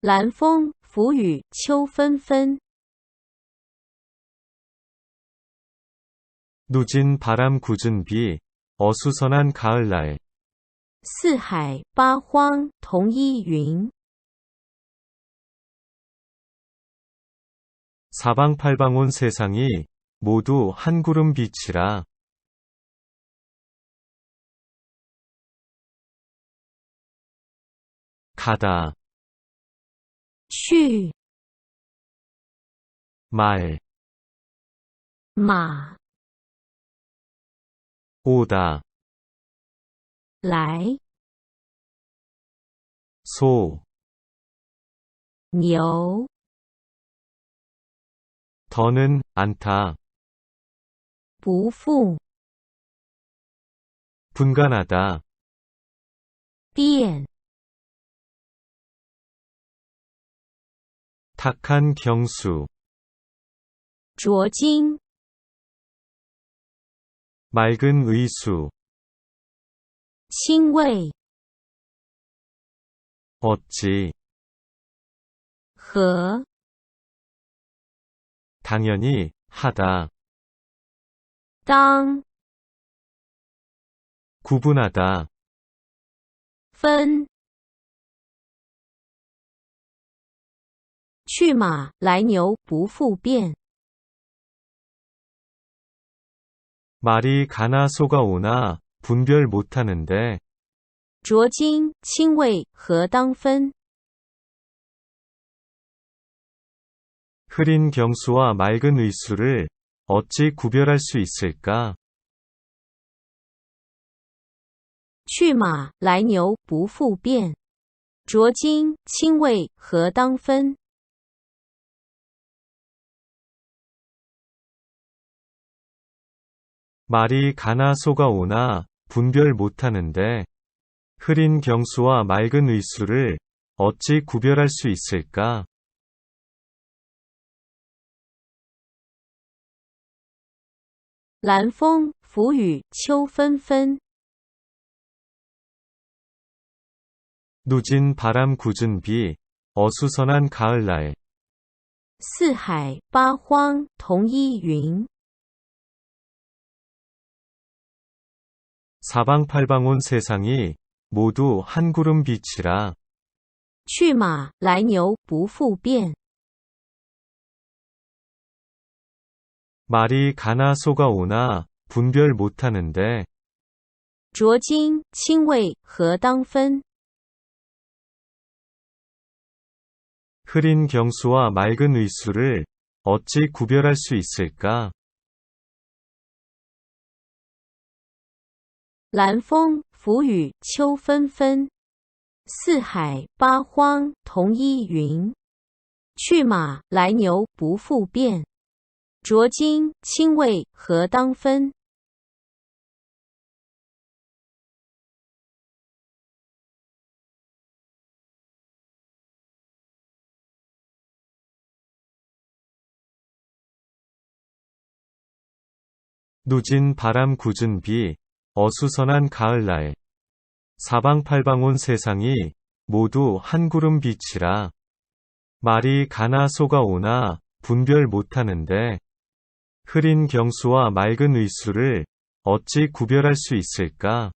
兰风拂雨秋纷纷， 누진 바람 굳은 비, 어수선한 가을날. 四海八荒同依云。 사방팔방 온 세상이 모두 한 구름 빛이라. 가다, 去 말, 马 오다, 来 소, 牛 더는 않다, 不复 분간하다, 变 탁한 경수, 浊金 맑은 의수, 清味 어찌, 和 당연히, 하다, 当 구분하다, 分。 去马来牛不复变， 말이 가나 소가 오나 분별 못하는데, 浊金清味何当分？ 흐린 경수와 맑은 의수를 어찌 구별할 수 있을까? 去马来牛不复变，浊金清味何当分？ 말이 가나 소가 오나 분별 못하는데, 흐린 경수와 맑은 의수를 어찌 구별할 수 있을까? 兰风拂雨秋纷纷， 누진 바람 굳은 비, 어수선한 가을날. 四海八荒同依云。 사방팔방 온 세상이 모두 한 구름 빛이라. 去马来牛不复变， 말이 가나 소가 오나 분별 못하는데, 浊金清味何当分？ 흐린 경수와 맑은 의수를 어찌 구별할 수 있을까? 兰风拂雨秋纷纷，四海八荒同依云。去马来牛不复变，浊金清味何当分？ 누진 바람 굳은 비, 어수선한 가을날. 사방팔방 온 세상이 모두 한 구름 빛이라. 말이 가나 소가 오나 분별 못하는데, 흐린 경수와 맑은 의수를 어찌 구별할 수 있을까?